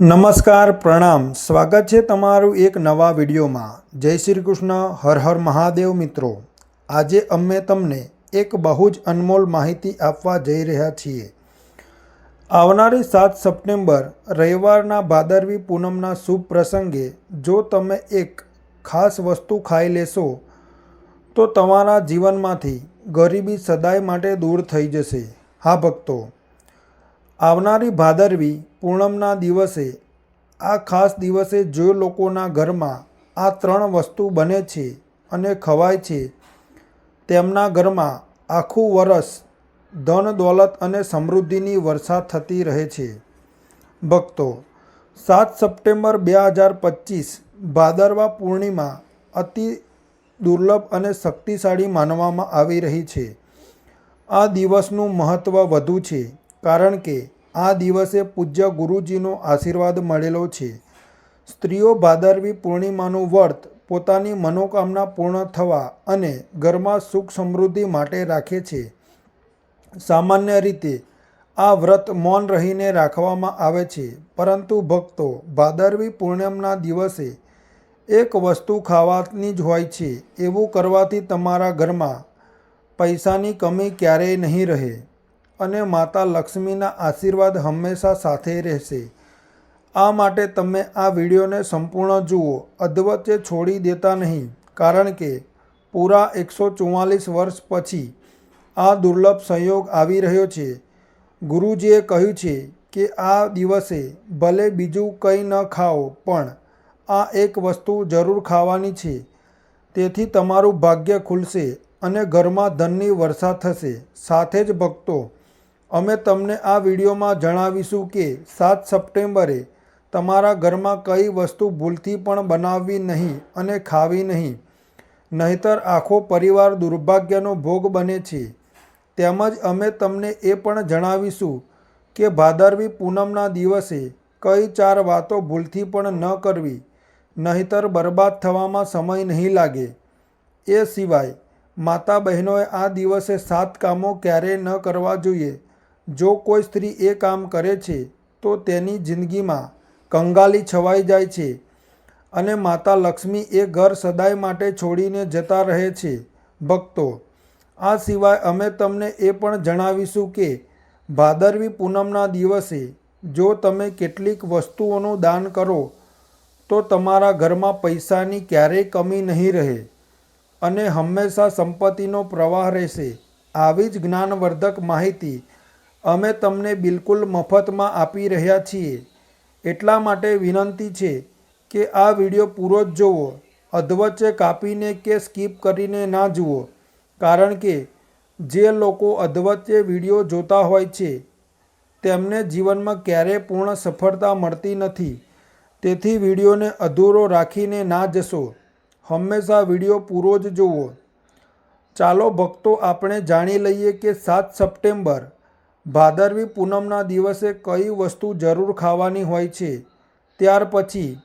નમસ્કાર, પ્રણામ. સ્વાગત છે તમારું એક નવા વિડીયોમાં. જય શ્રી કૃષ્ણ. હર હર મહાદેવ મિત્રો. આજે અમે તમને એક બહુ જ અનમોલ માહિતી આપવા જઈ રહ્યા છીએ. આવનારી સાત સપ્ટેમ્બર, રવિવારના ભાદરવી પૂનમના શુભ પ્રસંગે જો તમે એક ખાસ વસ્તુ ખાઈ લેશો, તો તમારા જીવનમાંથી ગરીબી સદાય માટે દૂર થઈ જશે. હા ભક્તો, આવનારી ભાદરવી પૂનમના દિવસે, આ ખાસ દિવસે જે લોકોના ઘરમાં આ ત્રણ વસ્તુ બને છે અને ખવાય છે, તેમના ઘરમાં આખું વરસ ધન, દોલત અને સમૃદ્ધિની વર્ષા થતી રહે છે. ભક્તો, સાત સપ્ટેમ્બર બે હજાર પચીસ ભાદરવા પૂર્ણિમા અતિ દુર્લભ અને શક્તિશાળી માનવામાં આવી રહી છે. આ દિવસનું મહત્ત્વ વધુ છે, કારણ કે આ દિવસે પૂજ્ય ગુરુજીનો આશીર્વાદ મળેલો છે. સ્ત્રીઓ ભાદરવી પૂર્ણિમાનું વ્રત પોતાની મનોકામના પૂર્ણ થવા અને ઘરમાં સુખ સમૃદ્ધિ માટે રાખે છે. સામાન્ય રીતે આ વ્રત મૌન રહીને રાખવામાં આવે છે, પરંતુ ભક્તો ભાદરવી પૂર્ણિમના દિવસે એક વસ્તુ ખાવાની જ હોય છે, એવું કરવાથી તમારા ઘરમાં પૈસાની કમી ક્યારેય નહીં રહે. અને માતા લક્ષ્મીના આશીર્વાદ હંમેશા સાથે રહેશે. આ માટે તમે આ વિડીયોને સંપૂર્ણ જુઓ, અધવચ્ચે છોડી દેતા નહીં, કારણ કે પૂરા એકસો ચુમ્માલીસ વર્ષ પછી આ દુર્લભ સંયોગ આવી રહ્યો છે. ગુરુજીએ કહ્યું છે કે આ દિવસે ભલે બીજું કંઈ ન ખાઓ, પણ આ એક વસ્તુ જરૂર ખાવાની છે. તેથી તમારું ભાગ્ય ખુલશે અને ઘરમાં ધનની વર્ષા થશે. સાથે જ ભક્તો અમે તમને આ વિડીયોમાં જણાવીશું કે સાત સપ્ટેમ્બરે તમારા ઘરમાં કઈ વસ્તુ ભૂલથી પણ બનાવવી નહીં અને ખાવી નહીં. નહીતર આખો પરિવાર દુર્ભાગ્યનો ભોગ બને છે. તેમજ અમે તમને એ પણ જણાવીશું કે ભાદરવી પૂનમના દિવસે કઈ ચાર વાતો ભૂલથી પણ ન કરવી, નહીતર બરબાદ થવામાં સમય નહીં લાગે. એ સિવાય માતા બહેનોએ આ દિવસે સાત કામો ક્યારેય ન કરવા જોઈએ. જો કોઈ સ્ત્રી એ કામ કરે છે, તો તેની જિંદગીમાં કંગાલી છવાઈ જાય છે અને માતા લક્ષ્મી એ ઘર સદાય માટે છોડીને જતા રહે છે ભક્તો. આ સિવાય અમે તમને એ પણ જણાવીશું કે ભાદરવી પૂનમના દિવસે જો તમે કેટલીક વસ્તુઓનું દાન કરો, તો તમારા ઘરમાં પૈસાની ક્યારેય કમી નહીં રહે અને હંમેશા સંપત્તિનો પ્રવાહ રહેશે. આવી જ જ્ઞાનવર્ધક માહિતી અમે તમને બિલકુલ મફતમાં આપી રહ્યા છીએ. એટલા માટે વિનંતી છે કે આ વીડિયો પૂરો જ જુઓ અધવચ્ચે કાપીને કે સ્કીપ કરીને ના જુઓ. કારણ કે જે લોકો અધવચ્ચે વીડિયો જોતા હોય છે, તેમને જીવનમાં ક્યારેય પૂર્ણ સફળતા મળતી નથી. તેથી વિડીયોને અધૂરો રાખીને ના જશો. હંમેશા વીડિયો પૂરો જ જુઓ ચાલો ભક્તો આપણે જાણી લઈએ કે સાત સપ્ટેમ્બર ભાદરવી પૂનમના દિવસે કઈ વસ્તુ જરૂર ખાવાની હોય છે? ત્યાર પછી,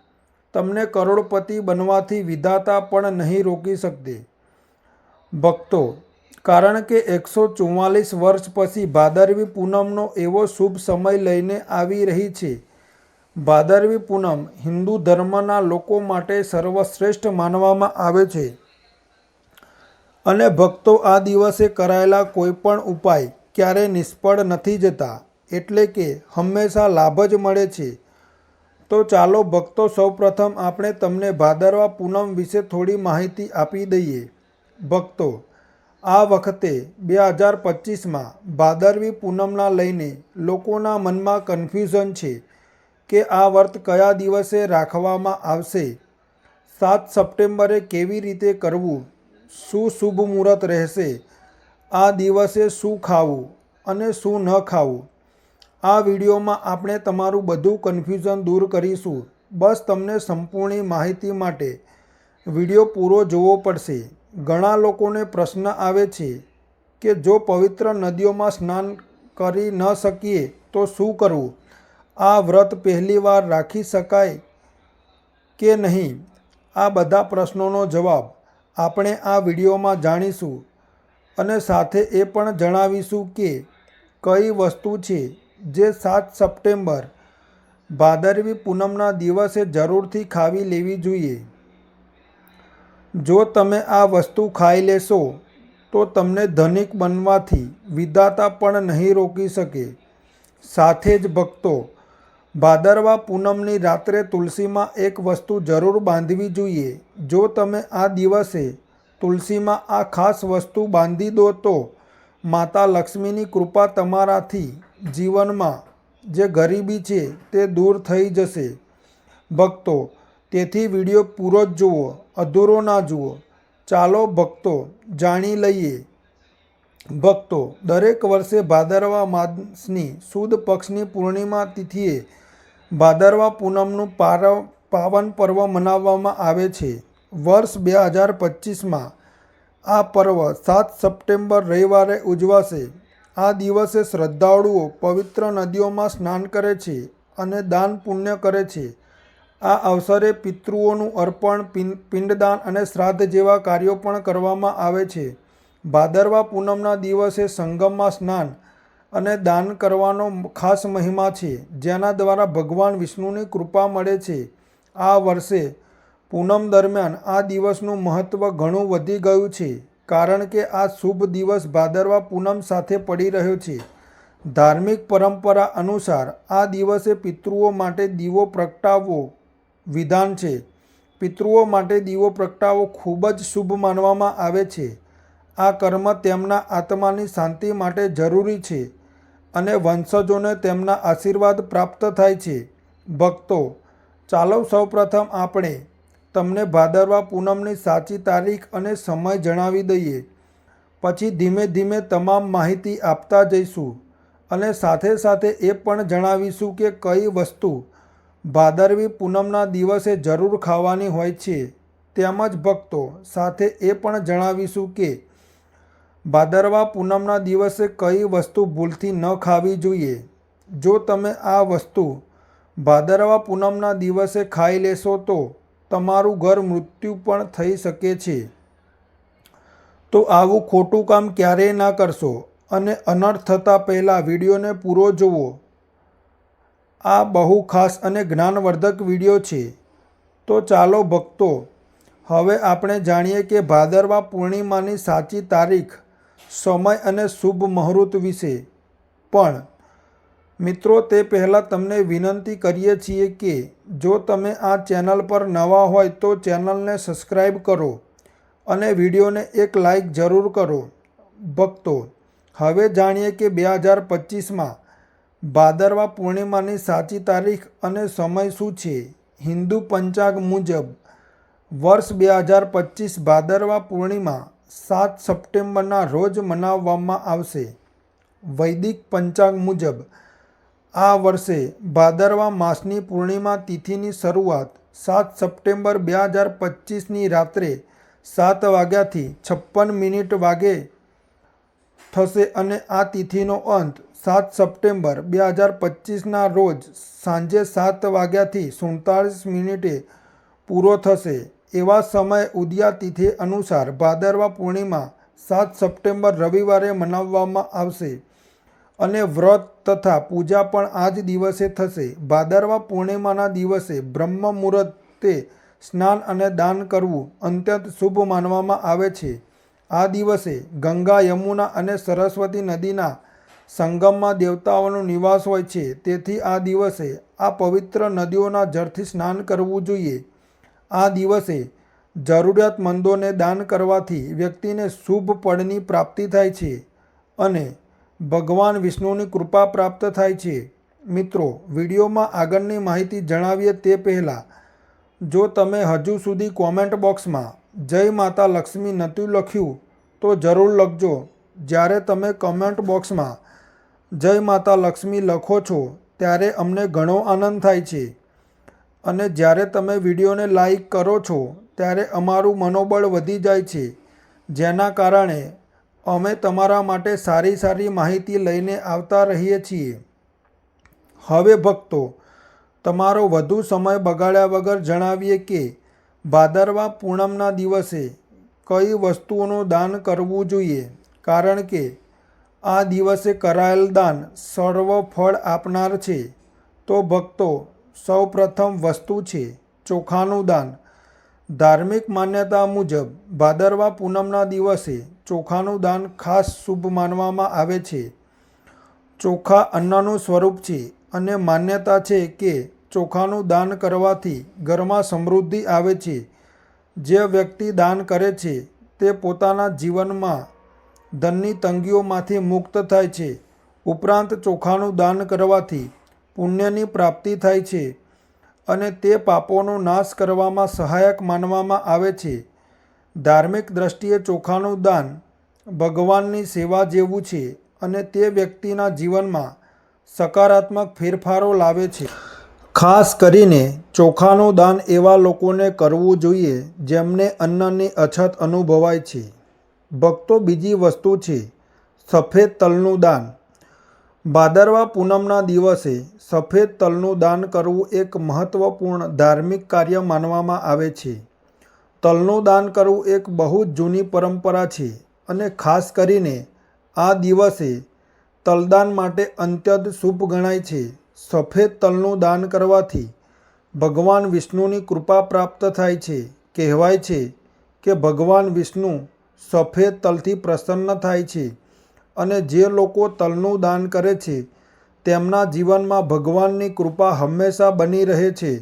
તમને કરોડપતિ બનવાથી વિધાતા પણ નહીં રોકી શકતી. ભક્તો, કારણ કે એકસો ચુમ્માલીસ વર્ષ પછી ભાદરવી પૂનમનો એવો શુભ સમય લઈને આવી રહી છે. ભાદરવી પૂનમ હિન્દુ ધર્મના લોકો માટે સર્વશ્રેષ્ઠ માનવામાં આવે છે. અને ભક્તો આ દિવસે કરાયેલા કોઈપણ ઉપાય ક્યારે નિષ્ફળ નથી જતા, એટલે કે હંમેશા લાભ જ મળે છે. તો ચાલો ભક્તો સૌપ્રથમ આપણે તમને ભાદરવા પૂનમ વિશે થોડી માહિતી આપી દઈએ. ભક્તો, આ વખતે બે હજાર પચીસમાં ભાદરવી પૂનમના લઈને લોકોના મનમાં કન્ફ્યુઝન છે કે આ વ્રત કયા દિવસે રાખવામાં આવશે? સાત સપ્ટેમ્બરે કેવી રીતે કરવું? શું શુભ મુહૂર્ત રહેશે? આ દિવસે શું ખાવું અને શું ન ખાવું? આ વિડીયોમાં આપણે તમારું બધું કન્ફ્યુઝન દૂર કરીશું. બસ તમને સંપૂર્ણ માહિતી માટે વીડિયો પૂરો જોવો પડશે. ઘણા લોકોને પ્રશ્ન આવે છે કે જો પવિત્ર નદીઓમાં સ્નાન કરી ન શકીએ તો શું કરવું? આ વ્રત પહેલીવાર રાખી શકાય કે નહીં? આ બધા પ્રશ્નોનો જવાબ આપણે આ વિડીયોમાં જાણીશું. અને સાથે એ પણ જણાવીશું કે કઈ વસ્તુ છે જે સાત સપ્ટેમ્બર ભાદરવી પૂનમના દિવસે જરૂરથી ખાવી લેવી જોઈએ. જો તમે આ વસ્તુ ખાઈ લેશો, તો તમને ધનિક બનવાથી વિધાતા પણ નહીં રોકી શકે. સાથે જ ભક્તો, ભાદરવા પૂનમની રાત્રે તુલસીમાં એક વસ્તુ જરૂર બાંધવી જોઈએ. જો તમે આ દિવસે તુલસીમાં આ ખાસ વસ્તુ બાંધી દો તો માતા લક્ષ્મીની કૃપા તમારાથી જીવનમાં જે ગરીબી છે તે દૂર થઈ જશે. ભક્તો, તેથી વીડિયો પૂરો જ જુઓ, અધૂરો ના જુઓ. ચાલો ભક્તો, જાણી લઈએ. ભક્તો, દરેક વર્ષે ભાદરવા માસની સુદ પક્ષની પૂર્ણિમા તિથિએ ભાદરવા પૂનમનું પાર પાવન પર્વ મનાવવામાં આવે છે. વર્ષ બે હજાર પચીસમાં આ પર્વ સાત સપ્ટેમ્બર રવિવારે ઉજવાશે. આ દિવસે શ્રદ્ધાળુઓ પવિત્ર નદીઓમાં સ્નાન કરે છે અને દાન પુણ્ય કરે છે. આ અવસરે પિતૃઓનું અર્પણ પિંડદાન અને શ્રાદ્ધ જેવા કાર્યો પણ કરવામાં આવે છે. ભાદરવા પૂનમના દિવસે સંગમમાં સ્નાન અને દાન કરવાનો ખાસ મહિમા છે, જેના દ્વારા ભગવાન વિષ્ણુની કૃપા મળે છે. આ વર્ષે પૂનમ દરમિયાન આ દિવસનું મહત્ત્વ ઘણું વધી ગયું છે, કારણ કે આ શુભ દિવસ ભાદરવા પૂનમ સાથે પડી રહ્યો છે. ધાર્મિક પરંપરા અનુસાર આ દિવસે પિતૃઓ માટે દીવો પ્રગટાવવો વિધાન છે. પિતૃઓ માટે દીવો પ્રગટાવવો ખૂબ જ શુભ માનવામાં આવે છે. આ કર્મ તેમના આત્માની શાંતિ માટે જરૂરી છે અને વંશજોને તેમના આશીર્વાદ પ્રાપ્ત થાય છે. ભક્તો, ચાલો સૌપ્રથમ આપણે તમને ભાદરવા પૂનમની સાચી તારીખ અને સમય જણાવી દઈએ. પછી ધીમે ધીમે તમામ માહિતી આપતા જઈશું અને સાથે સાથે એ પણ જણાવીશું કે કઈ વસ્તુ ભાદરવી પૂનમના દિવસે જરૂર ખાવાની હોય છે. તેમજ ભક્તો સાથે એ પણ જણાવીશું કે ભાદરવા પૂનમના દિવસે કઈ વસ્તુ ભૂલથી ન ખાવી જોઈએ. જો તમે આ વસ્તુ ભાદરવા પૂનમના દિવસે ખાઈ લેશો તો તમારું ઘર મૃત્યુ પણ થઈ શકે છે. તો આવું ખોટું કામ ક્યારેય ના કરશો અને અનર્થ થતાં પહેલાં વિડીયોને પૂરો જુઓ. આ બહુ ખાસ અને જ્ઞાનવર્ધક વીડિયો છે. તો ચાલો ભક્તો, હવે આપણે જાણીએ કે ભાદરવા પૂર્ણિમાની સાચી તારીખ, સમય અને શુભ મુહૂર્ત વિશે. પણ મિત્રો, તે પહેલાં તમને વિનંતી કરીએ છીએ કે જો તમે આ ચેનલ પર નવા હોય તો ચેનલને સબસ્ક્રાઈબ કરો અને વિડીયોને એક લાઈક જરૂર કરો. ભક્તો, હવે જાણીએ કે બે હજાર પચીસમાં ભાદરવા પૂર્ણિમાની સાચી તારીખ અને સમય શું છે? હિન્દુ પંચાંગ મુજબ વર્ષ બે હજાર પચીસ ભાદરવા પૂર્ણિમા સાત સપ્ટેમ્બરના રોજ મનાવવામાં આવશે. વૈદિક પંચાંગ મુજબ આ વર્ષે ભાદરવા માસની પૂર્ણિમા તિથિની શરૂઆત સાત સપ્ટેમ્બર બે હજાર પચીસની રાત્રે સાત વાગ્યાથી છપ્પન મિનિટ વાગે થશે અને આ તિથિનો અંત સાત સપ્ટેમ્બર બે હજાર પચીસના રોજ સાંજે સાત વાગ્યાથી સુડતાળીસ મિનિટે પૂરો થશે. એવા સમય ઉદયા તિથિ અનુસાર ભાદરવા પૂર્ણિમા સાત સપ્ટેમ્બર રવિવારે મનાવવામાં આવશે. અને વ્રત તથા પૂજા પણ આ જ દિવસે થશે. ભાદરવા પૂર્ણિમાના દિવસે બ્રહ્મ મુહૂર્તે સ્નાન અને દાન કરવું અત્યંત શુભ માનવામાં આવે છે. આ દિવસે ગંગા, યમુના અને સરસ્વતી નદીના સંગમમાં દેવતાઓનો નિવાસ હોય છે. તેથી આ દિવસે આ પવિત્ર નદીઓના જળથી સ્નાન કરવું જોઈએ. આ દિવસે જરૂરિયાતમંદોને દાન કરવાથી વ્યક્તિને શુભ પળની પ્રાપ્તિ થાય છે અને ભગવાન વિષ્ણુની કૃપા પ્રાપ્ત થાય છે. મિત્રો, વિડીયોમાં આગળની માહિતી જણાવીએ તે પહેલાં, જો તમે હજુ સુધી કોમેન્ટ બોક્સમાં જય માતા લક્ષ્મી નહોતું લખ્યું, તો જરૂર લખજો. જ્યારે તમે કમેન્ટ બોક્સમાં જય માતા લક્ષ્મી લખો છો, ત્યારે અમને ઘણો આનંદ થાય છે. અને જ્યારે તમે વિડીયોને લાઈક કરો છો, ત્યારે અમારું મનોબળ વધી જાય છે. જેના કારણે અમે તમારા માટે સારી સારી માહિતી લઈને આવતા રહીએ છીએ. હવે ભક્તો, તમારો વધુ સમય બગાડ્યા વગર જણાવીએ કે ભાદરવા પૂનમના દિવસે કઈ વસ્તુઓનું દાન કરવું જોઈએ? કારણ કે આ દિવસે કરાયેલ દાન સર્વ ફળ આપનાર છે. તો ભક્તો, સૌપ્રથમ વસ્તુ છે ચોખાનું દાન. ધાર્મિક માન્યતા મુજબ, ભાદરવા પૂનમના દિવસે ચોખાનું દાન ખાસ શુભ માનવામાં આવે છે. ચોખા અન્નનું સ્વરૂપ છે અને માન્યતા છે કે ચોખાનું દાન કરવાથી ઘરમાં સમૃદ્ધિ આવે છે. જે વ્યક્તિ દાન કરે છે તે પોતાના જીવનમાં ધનની તંગીઓમાંથી મુક્ત થાય છે. ઉપરાંત ચોખાનું દાન કરવાથી પુણ્યની પ્રાપ્તિ થાય છે અને તે પાપોનો નાશ કરવામાં સહાયક માનવામાં આવે છે. ધાર્મિક દ્રષ્ટિએ ચોખાનું દાન ભગવાનની સેવા જેવું છે અને તે વ્યક્તિના જીવનમાં સકારાત્મક ફેરફારો લાવે છે. ખાસ કરીને ચોખાનું દાન એવા લોકોને કરવું જોઈએ જેમને અન્નની અછત અનુભવાય છે. ભક્તો બીજી વસ્તુ છે, સફેદ તલનું દાન. ભાદરવા પૂનમના દિવસે સફેદ તલનું દાન કરવું એક મહત્વપૂર્ણ ધાર્મિક કાર્ય માનવામાં આવે છે. તલનું દાન કરવું એક બહુ જ જૂની પરંપરા છે અને ખાસ કરીને આ દિવસે તલદાન માટે અત્યંત શુભ ગણાય છે. સફેદ તલનું દાન કરવાથી ભગવાન વિષ્ણુની કૃપા પ્રાપ્ત થાય છે. કહેવાય છે કે ભગવાન વિષ્ણુ સફેદ તલથી પ્રસન્ન થાય છે અને જે લોકો તલનું દાન કરે છે તેમના જીવનમાં ભગવાનની કૃપા હંમેશા બની રહે છે.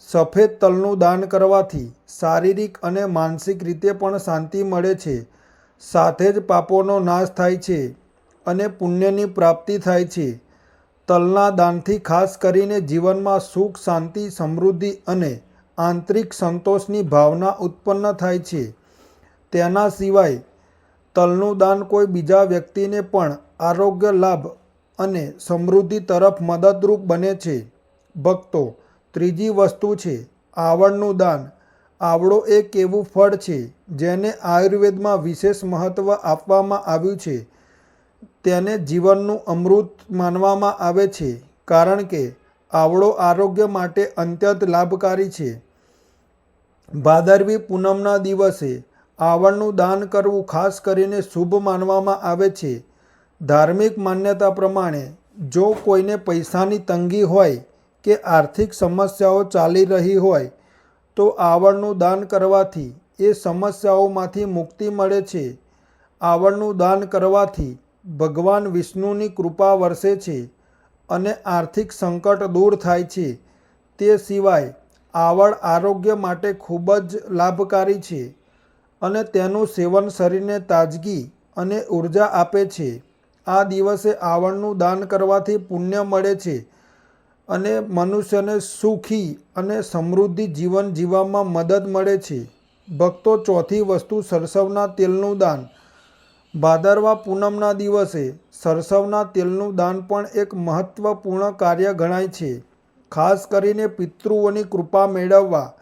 સફેદ તલનું દાન કરવાથી શારીરિક અને માનસિક રીતે પણ શાંતિ મળે છે. સાથે જ પાપોનો નાશ થાય છે અને પુણ્યની પ્રાપ્તિ થાય છે. તલના દાનથી ખાસ કરીને જીવનમાં સુખ, શાંતિ, સમૃદ્ધિ અને આંતરિક સંતોષની ભાવના ઉત્પન્ન થાય છે. તેના સિવાય તલનું દાન કોઈ બીજા વ્યક્તિને પણ આરોગ્ય લાભ અને સમૃદ્ધિ તરફ મદદરૂપ બને છે. ભક્તો ત્રીજી વસ્તુ છે આવડનું દાન. આવડો એક એવું ફળ છે, જેને આયુર્વેદમાં વિશેષ મહત્ત્વ આપવામાં આવ્યું છે. તેને જીવનનું અમૃત માનવામાં આવે છે, કારણ કે આવડો આરોગ્ય માટે અત્યંત લાભકારી છે. ભાદરવી પૂનમના દિવસે આવડનું દાન કરવું ખાસ કરીને શુભ માનવામાં આવે છે. ધાર્મિક માન્યતા પ્રમાણે જો કોઈને પૈસાની તંગી હોય કે આર્થિક સમસ્યાઓ ચાલી રહી હોય તો આવડનું દાન કરવાથી એ સમસ્યાઓમાંથી મુક્તિ મળે છે. આવડનું દાન કરવાથી ભગવાન વિષ્ણુની કૃપા વરસે છે અને આર્થિક સંકટ દૂર થાય છે. તે સિવાય આવડ આરોગ્ય માટે ખૂબ જ લાભકારી છે અને તેનું સેવન શરીરને તાજગી અને ઊર્જા આપે છે. આ દિવસે આવડનું દાન કરવાથી પુણ્ય મળે છે અને મનુષ્યને સુખી અને સમૃદ્ધિ જીવન જીવવામાં મદદ મળે છે. ભક્તો ચોથી વસ્તુ સરસવના તેલનું દાન. ભાદરવા પૂનમના દિવસે સરસવના તેલનું દાન પણ એક મહત્વપૂર્ણ કાર્ય ગણાય છે. ખાસ કરીને પિતૃઓની કૃપા મેળવવા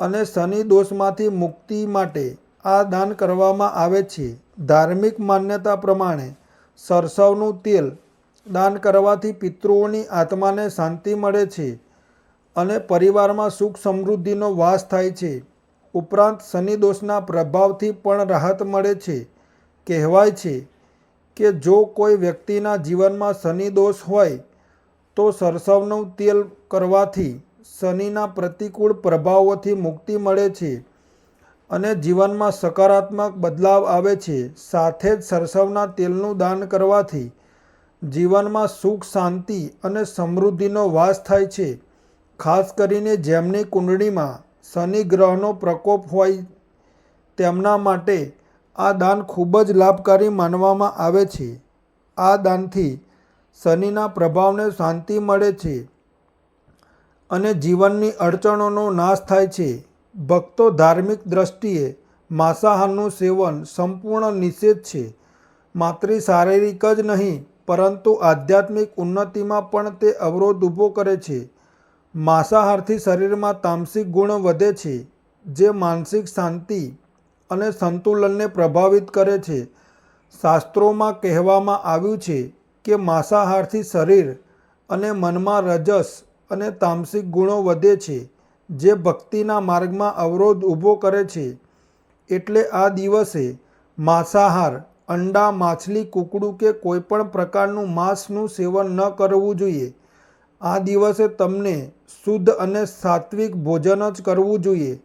અને શનિ દોષમાંથી મુક્તિ માટે આ દાન કરવામાં આવે છે. ધાર્મિક માન્યતા પ્રમાણે સરસવનું તેલ દાન કરવાથી પિતૃઓની આત્માને શાંતિ મળે છે અને પરિવારમાં સુખ સમૃદ્ધિનો વાસ થાય છે. ઉપરાંત શનિ દોષના પ્રભાવથી પણ રાહત મળે છે. કહેવાય છે કે જો કોઈ વ્યક્તિના જીવનમાં શનિ દોષ હોય, તો સરસવનું તેલ કરવાથી શનિના પ્રતિકૂળ પ્રભાવોથી મુક્તિ મળે છે અને જીવનમાં સકારાત્મક બદલાવ આવે છે. સાથે જ સરસવના તેલનું દાન કરવાથી જીવનમાં સુખ, શાંતિ અને સમૃદ્ધિનો વાસ થાય છે. ખાસ કરીને જેમની કુંડળીમાં શનિ ગ્રહનો પ્રકોપ હોય તેમના માટે આ દાન ખૂબ જ લાભકારી માનવામાં આવે છે. આ દાનથી શનિના પ્રભાવને શાંતિ મળે છે અને જીવનની અડચણોનો નાશ થાય છે. ભક્તો ધાર્મિક દ્રષ્ટિએ માંસાહારનું સેવન સંપૂર્ણ નિષેધ છે. માત્ર શારીરિક જ નહીં પરંતુ આધ્યાત્મિક ઉન્નતિમાં પણ તે અવરોધ ઊભો કરે છે. માંસાહારથી શરીરમાં તામસિક ગુણ વધે છે, જે માનસિક શાંતિ અને સંતુલનને પ્રભાવિત કરે છે. શાસ્ત્રોમાં કહેવામાં આવ્યું છે કે માંસાહારથી શરીર અને મનમાં રજસ અને તામસિક ગુણો વધે છે, જે ભક્તિના માર્ગમાં અવરોધ ઊભો કરે છે. એટલે આ દિવસે માંસાહાર અંડા, માછલી, કૂકડું કે કોઈપણ પ્રકારનું માંસનું સેવન ન કરવું જોઈએ. આ દિવસે તમને શુદ્ધ અને સાત્વિક ભોજન જ કરવું જોઈએ.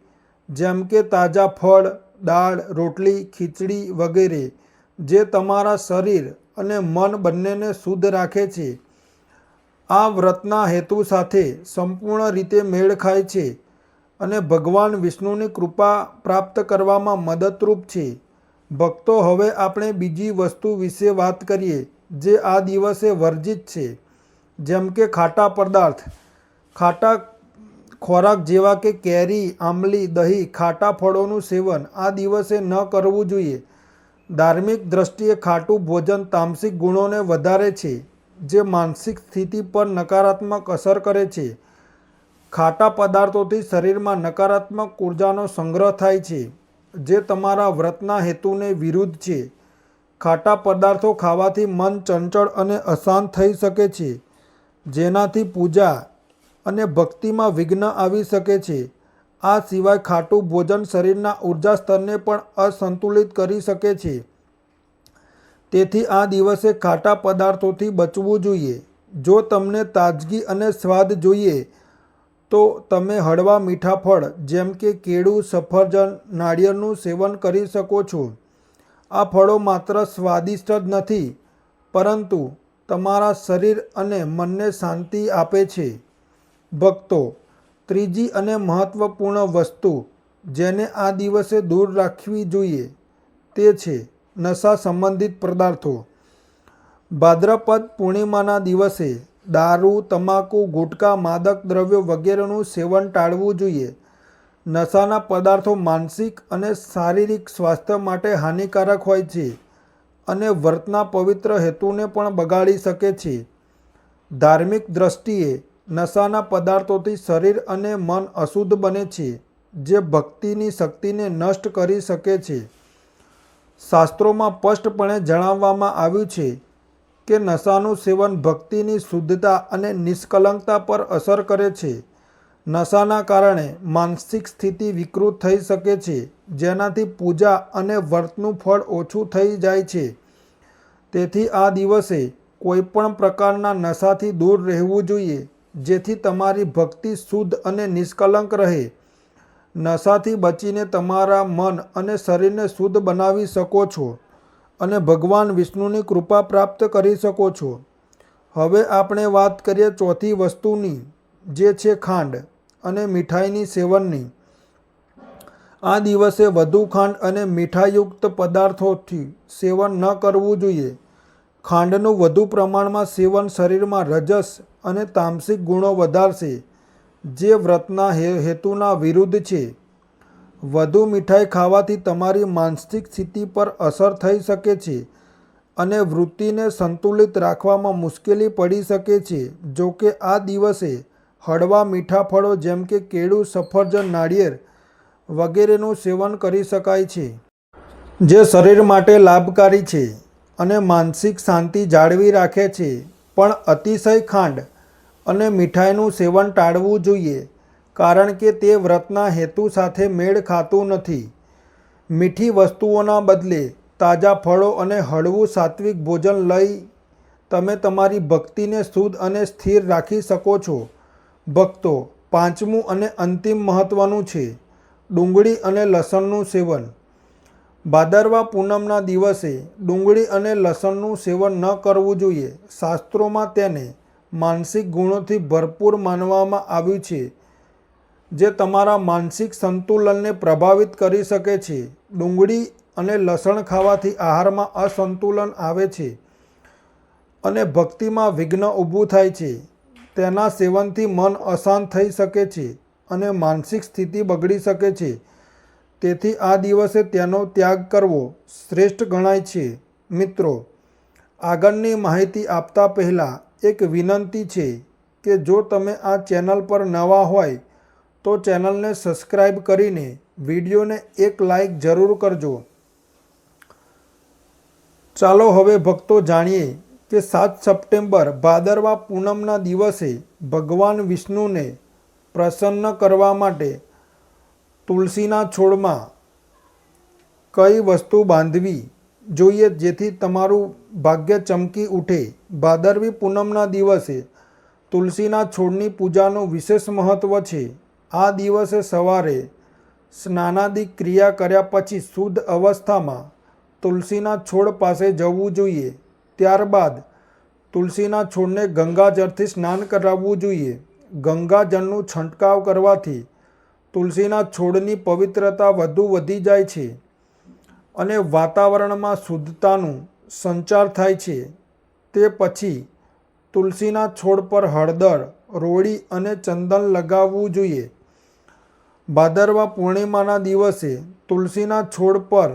જેમ કે તાજા ફળ, દાળ, રોટલી, ખીચડી વગેરે, જે તમારા શરીર અને મન બંનેને શુદ્ધ રાખે છે. આ વ્રતના હેતુ સાથે સંપૂર્ણ રીતે મેળ ખાય છે અને ભગવાન વિષ્ણુની કૃપા પ્રાપ્ત કરવામાં મદદરૂપ છે. ભક્તો, હવે આપણે બીજી વસ્તુ વિશે વાત કરીએ, જે આ દિવસે વર્જિત છે. જેમ કે ખાટા પદાર્થ. ખાટા ખોરાક જેવા કે કેરી, આંબલી, દહીં, ખાટા ફળોનું સેવન આ દિવસે ન કરવું જોઈએ. ધાર્મિક દ્રષ્ટિએ ખાટું ભોજન તામસિક ગુણોને વધારે છે, જે માનસિક સ્થિતિ પર નકારાત્મક અસર કરે છે. ખાટા પદાર્થોથી શરીરમાં નકારાત્મક ઉર્જાનો સંગ્રહ થાય છે. જે તમારા વ્રતના હેતુને વિરુદ્ધ છે. ખાટા પદાર્થો ખાવાથી મન ચંચળ અને અશાંત થઈ શકે છે. જેનાથી પૂજા અને ભક્તિમાં વિઘ્ન આવી શકે છે. આ સિવાય ખાટું ભોજન શરીરના ઊર્જા સ્તરને પણ અસંતુલિત કરી શકે છે. તેથી આ દિવસે ખાટા પદાર્થોથી બચવું જોઈએ. જો તમને તાજગી અને સ્વાદ જોઈએ તો તમે હળવા મીઠા ફળ, જેમ કે કેળું, સફરજન, નાળિયેરનું સેવન કરી શકો છો. આ ફળો માત્ર સ્વાદિષ્ટ જ નથી, પરંતુ તમારા શરીર અને મનને શાંતિ આપે છે. ભક્તો, ત્રીજી અને મહત્ત્વપૂર્ણ વસ્તુ જેને આ દિવસે દૂર રાખવી જોઈએ તે છે નશા સંબંધિત પદાર્થો. ભાદ્રપદ પૂર્ણિમાના દિવસે દારૂ, તમાકુ, ગુટકા, માદક દ્રવ્યો વગેરેનું સેવન ટાળવું જોઈએ. નશાના પદાર્થો માનસિક અને શારીરિક સ્વાસ્થ્ય માટે હાનિકારક હોય છે અને વ્રતના પવિત્ર હેતુને પણ બગાડી શકે છે. ધાર્મિક દ્રષ્ટિએ નશાના પદાર્થોથી શરીર અને મન અશુદ્ધ બને છે, જે ભક્તિની શક્તિને નષ્ટ કરી શકે છે. શાસ્ત્રોમાં સ્પષ્ટપણે જણાવવામાં આવ્યું છે કે નશાનું સેવન ભક્તિની શુદ્ધતા અને નિષ્કલંકતા પર અસર કરે છે. નશાના કારણે માનસિક સ્થિતિ વિકૃત થઈ શકે છે, જેનાથી પૂજા અને વ્રતનું ફળ ઓછું થઈ જાય છે. તેથી આ દિવસે કોઈપણ પ્રકારના નશાથી દૂર રહેવું જોઈએ, જેથી તમારી ભક્તિ શુદ્ધ અને નિષ્કલંક રહે. નશાથી બચીને તમારા મન અને શરીરને શુદ્ધ બનાવી શકો છો. અને ભગવાન વિષ્ણુની કૃપા પ્રાપ્ત કરી શકો છો. હવે આપણે વાત કરીએ ચોથી વસ્તુની, જે છે ખાંડ અને મીઠાઈની સેવનની. આ દિવસે વધુ ખાંડ અને મીઠાયુક્ત પદાર્થોથી સેવન ન કરવું જોઈએ. ખાંડનું વધુ પ્રમાણમાં સેવન શરીરમાં રજસ અને તામસિક ગુણો વધારશે, જે વ્રતના હેતુના વિરુદ્ધ છે. વધુ મીઠાઈ ખાવાથી તમારી માનસિક સ્થિતિ પર અસર થઈ શકે છે અને વૃત્તિને સંતુલિત રાખવામાં મુશ્કેલી પડી શકે છે. જો કે આ દિવસે હળવા મીઠા ફળો જેમ કે કેળું, સફરજન, નાળિયેર વગેરેનું સેવન કરી શકાય છે, જે શરીર માટે લાભકારી છે અને માનસિક શાંતિ જાળવી રાખે છે. પણ અતિશય ખાંડ અને મીઠાઈનું સેવન ટાળવું જોઈએ. કારણ કે તે વ્રતના હેતુ સાથે મેળ ખાતું નથી. મીઠી વસ્તુઓના બદલે તાજા ફળો અને હળવું સાત્વિક ભોજન લઈ તમે તમારી ભક્તિને શુદ્ધ અને સ્થિર રાખી શકો છો. ભક્તો પાંચમું અને અંતિમ મહત્ત્વનું છે, ડુંગળી અને લસણનું સેવન. ભાદરવા પૂનમના દિવસે ડુંગળી અને લસણનું સેવન ન કરવું જોઈએ. શાસ્ત્રોમાં તેને માનસિક ગુણોથી ભરપૂર માનવામાં આવ્યું છે. જે તમારા માનસિક સંતુલનને પ્રભાવિત કરી શકે છે. ડુંગળી અને લસણ ખાવાથી આહારમાં અસંતુલન આવે છે અને ભક્તિમાં વિઘ્ન ઊભું થાય છે. તેના સેવનથી મન અશાંત થઈ શકે છે અને માનસિક સ્થિતિ બગડી શકે છે. તેથી આ દિવસે તેનો ત્યાગ કરવો શ્રેષ્ઠ ગણાય છે. મિત્રો, આગળની માહિતી આપતા પહેલાં એક વિનંતી છે કે જો તમે આ ચેનલ પર નવા હોય તો ચેનલને સબસ્ક્રાઈબ કરીને વિડીયોને એક લાઈક જરૂર કરજો. ચાલો હવે ભક્તો જાણીએ કે સાત સપ્ટેમ્બર ભાદરવા પૂનમના દિવસે ભગવાન વિષ્ણુને પ્રસન્ન કરવા માટે તુલસીના છોડમાં કઈ વસ્તુ બાંધવી જોઈએ જેથી તમારું ભાગ્ય ચમકી ઉઠે? ભાદરવી પૂનમના દિવસે તુલસીના છોડની પૂજાનું વિશેષ મહત્ત્વ છે. આ દિવસે સવારે સ્નાનાદિક ક્રિયા કર્યા પછી શુદ્ધ અવસ્થામાં તુલસીના છોડ પાસે જવું જોઈએ. ત્યારબાદ તુલસીના છોડને ગંગાજળથી સ્નાન કરાવવું જોઈએ. ગંગાજળનું છંટકાવ કરવાથી તુલસીના છોડની પવિત્રતા વધુ વધી જાય છે અને વાતાવરણમાં શુદ્ધતાનું સંચાર થાય છે. તે પછી તુલસીના છોડ પર હળદર, રોળી અને ચંદન લગાવવું જોઈએ. ભાદરવા પૂર્ણિમાના દિવસે તુલસીના છોડ પર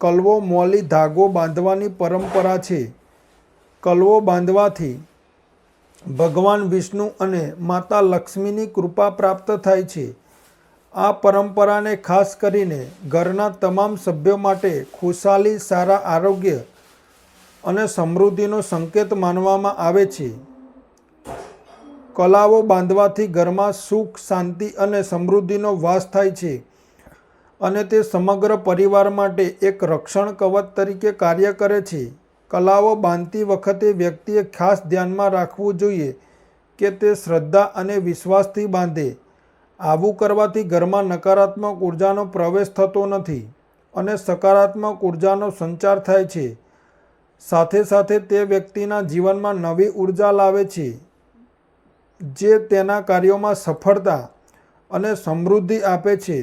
કલવો મોલી ધાગો બાંધવાની પરંપરા છે. કલવો બાંધવાથી ભગવાન વિષ્ણુ અને માતા લક્ષ્મીની કૃપા પ્રાપ્ત થાય છે. આ પરંપરાને ખાસ કરીને ઘરના તમામ સભ્યો માટે ખુશાલી, સારા આરોગ્ય અને સમૃદ્ધિનો સંકેત માનવામાં આવે છે. કલાઓ બાંધવાથી ઘરમાં સુખ, શાંતિ અને સમૃદ્ધિનો વાસ થાય છે અને તે સમગ્ર પરિવાર માટે એક રક્ષણ કવચ તરીકે કાર્ય કરે છે. કલાઓ બાંધતી વખતે વ્યક્તિએ ખાસ ધ્યાનમાં રાખવું જોઈએ કે તે શ્રદ્ધા અને વિશ્વાસથી બાંધે. આવું કરવાથી ઘરમાં નકારાત્મક ઉર્જાનો પ્રવેશ થતો નથી અને સકારાત્મક ઉર્જાનો સંચાર થાય છે. સાથે સાથે તે વ્યક્તિના જીવનમાં નવી ઊર્જા લાવે છે. જે તેના કાર્યોમાં સફળતા અને સમૃદ્ધિ આપે છે.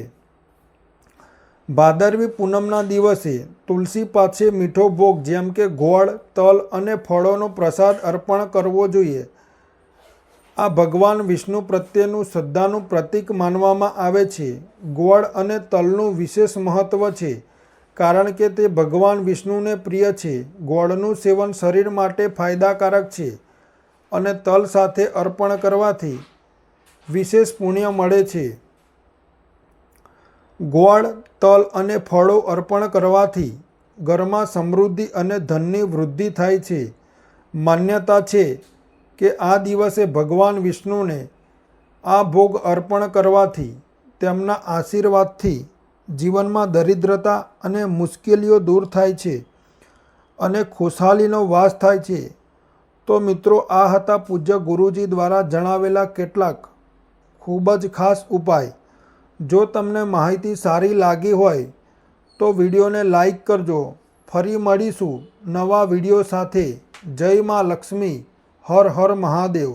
ભાદરવી પૂનમના દિવસે તુલસી પાસે મીઠો ભોગ જેમ કે ગોળ, તલ અને ફળોનો પ્રસાદ અર્પણ કરવો જોઈએ. આ ભગવાન વિષ્ણુ પ્રત્યેનું શ્રદ્ધાનું પ્રતીક માનવામાં આવે છે. ગોળ અને તલનું વિશેષ મહત્ત્વ છે, કારણ કે તે ભગવાન વિષ્ણુને પ્રિય છે. ગોળનું સેવન શરીર માટે ફાયદાકારક છે. અને તલ સાથે અર્પણ કરવાથી વિશેષ પુણ્ય મળે છે. ગોળ, તલ અને ફળો અર્પણ કરવાથી ઘરમાં સમૃદ્ધિ અને ધનની વૃદ્ધિ થાય છે. માન્યતા છે કે આ દિવસે ભગવાન વિષ્ણુને આ ભોગ અર્પણ કરવાથી તેમના આશીર્વાદથી જીવનમાં દરિદ્રતા અને મુશ્કેલીઓ દૂર થાય છે અને ખુશહાલીનો વાસ થાય છે. તો મિત્રો, આ હતા પૂજ્ય ગુરુજી દ્વારા જણાવેલા કેટલાક ખૂબ જ ખાસ ઉપાય. જો તમને માહિતી સારી લાગી હોય, તો વિડીયોને લાઈક કરજો. ફરી મળીશું નવા વીડિયો સાથે. જય મા લક્ષ્મી. હર હર મહાદેવ.